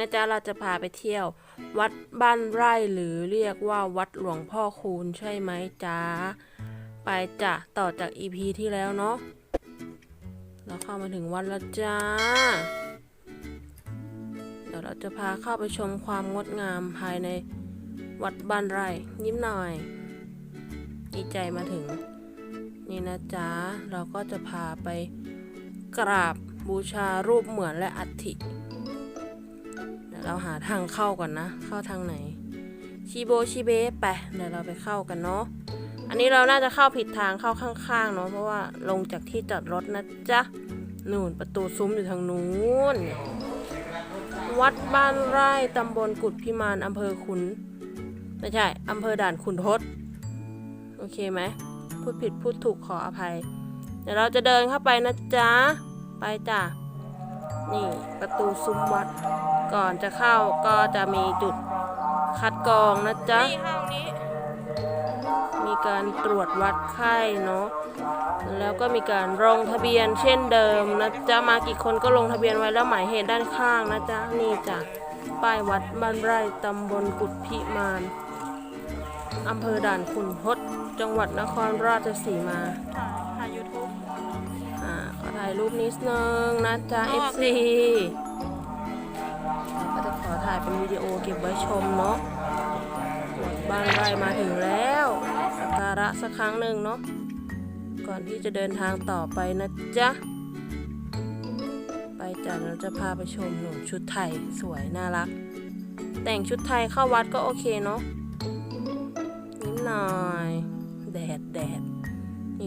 นะจ๊ะเราจะพาไปเที่ยว วัดบ้านไร่หรือเรียกว่าวัดหลวงพ่อคูณใช่ไหมจ๊ะไปจ้ะต่อจาก EP ที่แล้วเนาะเราเข้ามาถึงวัดแล้วจ้า เดี๋ยวเราจะพาเข้าไปชมความงดงามภายในวัดบ้านไร่ยิ้มหน่อยดีใจมาถึง นี่นะจ๊ะเราก็จะพาไปกราบบูชารูปเหมือนและอัฐิ เราหาทางเข้าก่อนนะ เข้าทางไหน ชิโบชิเบะไปเดี๋ยวเราไปเข้ากันเนาะอันนี้เราน่าจะเข้าผิดทางเข้าข้างๆเนาะเพราะว่าลงจากที่จอดรถนะจ๊ะนู่นประตูซุ้มอยู่ทางนู้นวัดบ้านไร่ตำบลกุดพิมานอำเภอขุนไม่ใช่อำเภอด่านขุนทดโอเคไหมพูดผิดพูดถูกขออภัย เดี๋ยวเราจะเดินเข้าไปนะจ๊ะ ไปจ้ะ นี่ประตูซุ้มวัด ก่อนจะเข้าก็จะมีจุดคัดกรองนะจ๊ะ นี่ห้องนี้ มีการตรวจวัดไข้เนาะ แล้วก็มีการลงทะเบียนเช่นเดิมนะจ๊ะ มากี่คนก็ลงทะเบียนไว้แล้วหมายเหตุด้านข้างนะจ๊ะ นี่จ้ะ ป้ายวัดบ้านไร่ตำบลกุดพิมานอำเภอด่านขุนทดจังหวัดนครราชสีมาาขอถ่ายรูปนิดนึงนะจ๊ะอ๋อ FC ก็จะขอถ่ายเป็นวิดีโอเก็บไว้ชมเนาะบ้านไร่มาถึงแล้วสักการะสักครั้งหนึ่งเนาะก่อนที่จะเดินทางต่อไปนะจ๊ะ ไปจ้ะเราจะพาไปชมหนูชุดไทยสวยน่ารัก แต่งชุดไทยเข้าวัดก็โอเคเนาะ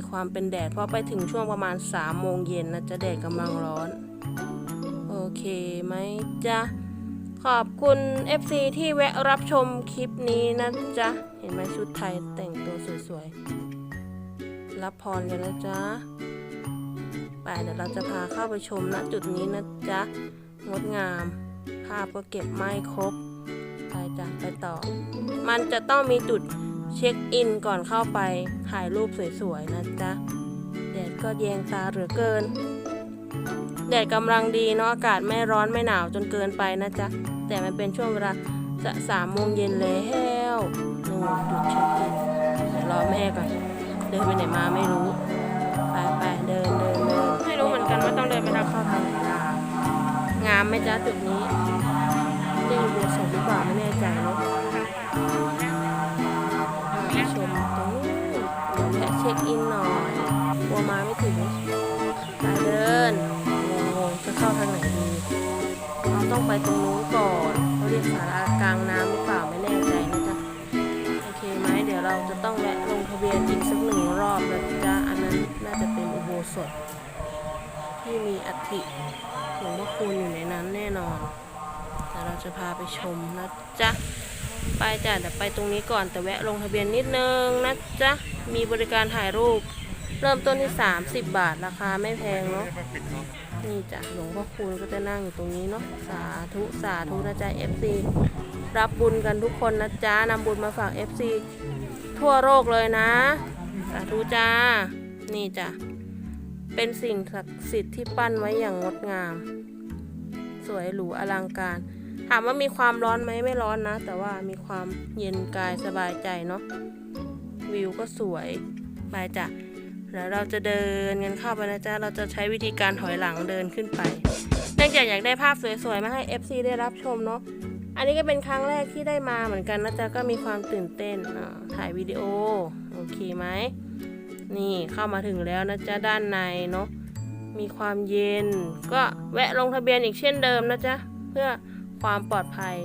ความเป็นแดด เพราะไปถึงช่วงประมาณ3โมงเย็นนะจะแดดกำลังร้อน โอเคไหมจ๊ะ ขอบคุณ FC ที่แวะรับชมคลิปนี้นะจ๊ะ เห็นไหมชุดไทยแต่งตัวสวยๆ รับพรกันนะจ๊ะ ไปเดี๋ยวเราจะพาเข้าไปชมณจุดนี้นะจ๊ะ งดงาม ภาพก็เก็บไม่ครบ ไปจ้ะไปต่อ มันจะต้องมีจุด เช็คอินก่อนเข้าไปถ่ายรูปสวยๆนะจ๊ะแดดก็แยงตาเหลือเกิน แดดกำลังดีเนาะอากาศไม่ร้อนไม่หนาวจนเกินไปนะจ๊ะแต่มันเป็นช่วงเวลาจะสามโมงเย็นแล้วนู่นจุดเช็คอินเดี๋ยวรอแม่ก่อนเดินไปไหนมาไม่รู้ไปไปเดินเดินเดินไม่รู้เหมือนกันว่าต้องเดินไปทางเข้าทางไหนล่ะงามไหมจ๊ะจุดนี้เรียกบัวสดหรือเปล่าไม่แน่ใจเนาะ คอินหน่อยกลัวมาไม่ถึงไปเดินงงๆจะเข้าทางไหนดีเราต้องไปตรงนู้นก่อนเขาเรียกศาลากลางน้ำหรือเปล่าไม่แน่ใจนะจ๊ะโอเคไหมเดี๋ยวเราจะต้องแวะลงทะเบียนอีกสักหนึ่งรอบนะจ๊ะอันนั้นน่าจะเป็นอุโบสถ ที่มีอัฐิหลวงพ่อคูณอยู่ในนั้นแน่นอนแต่เราจะพาไปชมนะจ๊ะ ไปจ้ะเดี๋ยวไปตรงนี้ก่อนแต่แวะลงทะเบียนนิดนึงนะจ๊ะ มีบริการถ่ายรูป เริ่มต้นที่ 30 บาทราคาไม่แพงเนาะนี่จ้ะหลวงพ่อคูณก็จะนั่งอยู่ตรงนี้เนาะสาธุสาธุนะจ๊ะ FC รับบุญกันทุกคนนะจ๊ะนำบุญมาฝาก FC ทั่วโลกเลยนะ สาธุจ้า นี่จ้ะ เป็นสิ่งศักดิ์สิทธิ์ที่ปั้นไว้อย่างงดงาม สวยหรูอลังการ ถามว่ามีความร้อนไหมไม่ร้อนนะ แต่ว่ามีความเย็นกายสบายใจเนาะวิวก็สวยไปจ้ะแล้วเราจะเดินกันเข้าไปนะจ๊ะเราจะใช้วิธีการถอยหลังเดินขึ้นไปเนื่องจากอยากได้ภาพสวยๆมาให้ FC ได้รับชมเนาะอันนี้ก็เป็นครั้งแรกที่ได้มาเหมือนกันนะจ๊ะก็มีความตื่นเต้นถ่ายวิดีโอโอเคไหมนี่เข้ามาถึงแล้วนะจ๊ะด้านในเนาะมีความเย็น ก็แวะลงทะเบียนอีกเช่นเดิมนะจ๊ะเพื่อ ความปลอดภัย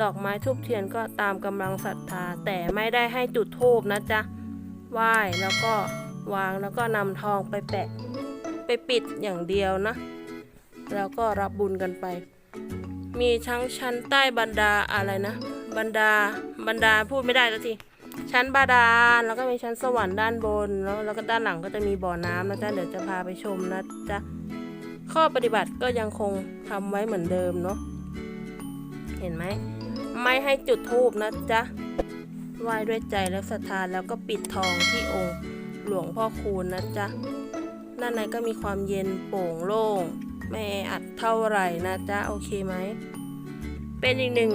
ดอกไม้ทูบเทียนก็ตามกำลังศรัทธา แต่ไม่ได้ให้จุดธูปนะจ๊ะไหว้แล้วก็วางแล้วก็นำทองไปแปะ ไปปิดอย่างเดียวนะ แล้วก็รับบุญกันไป มีทั้งชั้นใต้บรรดาอะไรนะบรรดาบรรดาพูดไม่ได้สักทีชั้นบาดาลแล้วก็มีชั้นสวรรค์ด้านบนแล้วแล้วก็ด้านหลังก็จะมีบ่อน้ำนะจ๊ะเดี๋ยวจะพาไปชมนะจ๊ะ ข้อปฏิบัติก็ยังคงทำไว้เหมือนเดิมเนาะเห็นไหมไม่ให้จุดธูปนะจ๊ะไหว้ด้วยใจและศรัทธาแล้วก็ปิดทองที่องค์หลวงพ่อคูณนะจ๊ะด้านในก็มีความเย็นโปร่งโล่งไม่แออัดเท่าไหร่นะจ๊ะโอเคไหม เป็นอีกหนึ่ง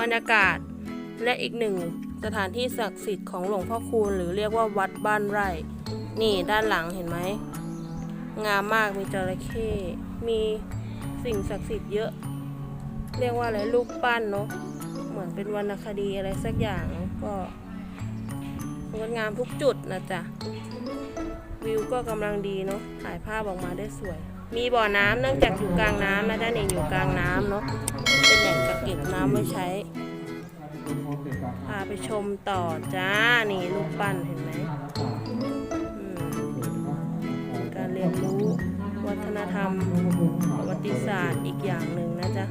บรรยากาศและอีกหนึ่งสถานที่ศักดิ์สิทธิ์ของหลวงพ่อคูณหรือเรียกว่าวัดบ้านไร่ นี่ด้านหลังเห็นไหม งามมากมีจระเข้ มีสิ่งศักดิ์สิทธิ์เยอะ เรียกว่าอะไรรูปปั้นเนาะ เหมือนเป็นวรรณคดีอะไรสักอย่างก็งดงามทุกจุดนะจ๊ะ วิวก็กำลังดีเนาะ ถ่ายภาพออกมาได้สวย มีบ่อน้ำเนื่องจากอยู่กลางน้ำนะด้านเองอยู่กลางน้ำเนาะ เป็นแหล่งกักเก็บน้ำไว้ใช้ พาไปชมต่อจ้า นี่รูปปั้นเห็นไหม ธรรมประวัติศาสตร์อีกอย่างหนึ่งนะจ๊ะ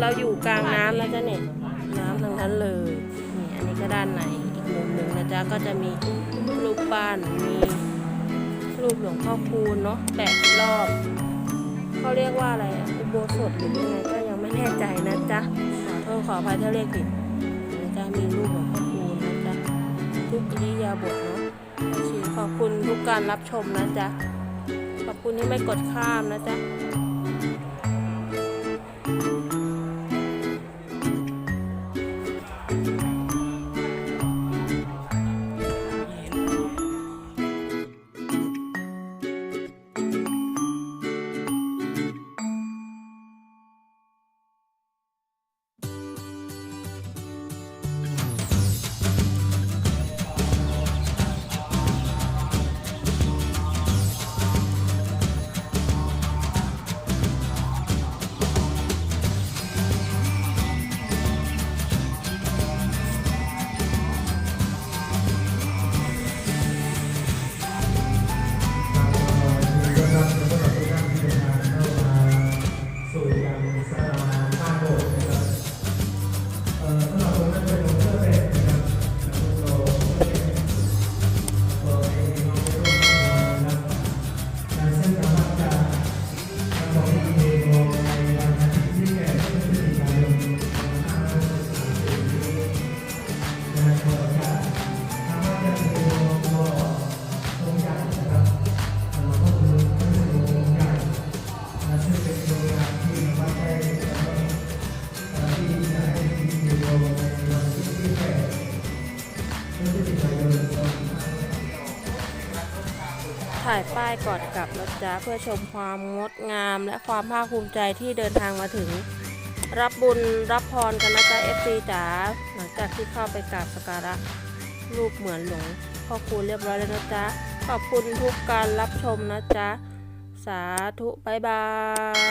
เราอยู่กลางน้ำนะจ๊ะเนี่ยน้ำทั้งนั้นเลยนี่อันนี้ก็ด้านในอีกมุมหนึ่งนะจ๊ะก็จะมีรูปปั้นมีรูปหลวงพ่อคูณเนาะแปะรอบเขาเรียกว่าอะไรอุโบสถหรือยังไงก็ยังไม่แน่ใจนะจ๊ะขอโทษขออภัยถ้าเรียกผิดนะจ๊ะมีรูปหลวงพ่อคูณนะจ๊ะทุกอิริยาบถเนาะขอบคุณทุกการรับชมนะจ๊ะ คุณที่ไม่กดข้ามนะจ๊ะ ถ่ายป้ายก่อนกลับนะจ๊ะเพื่อชมความงดงาม และความภาคภูมิใจที่เดินทางมาถึง รับบุญรับพรกันนะจ๊ะเอฟซีจ๋าหลังจากที่เข้าไปกราบสักการะรูปเหมือนหลวงพ่อคูณเรียบร้อยแล้วนะจ๊ะขอบคุณทุกการรับชมนะจ๊ะสาธุบายบาย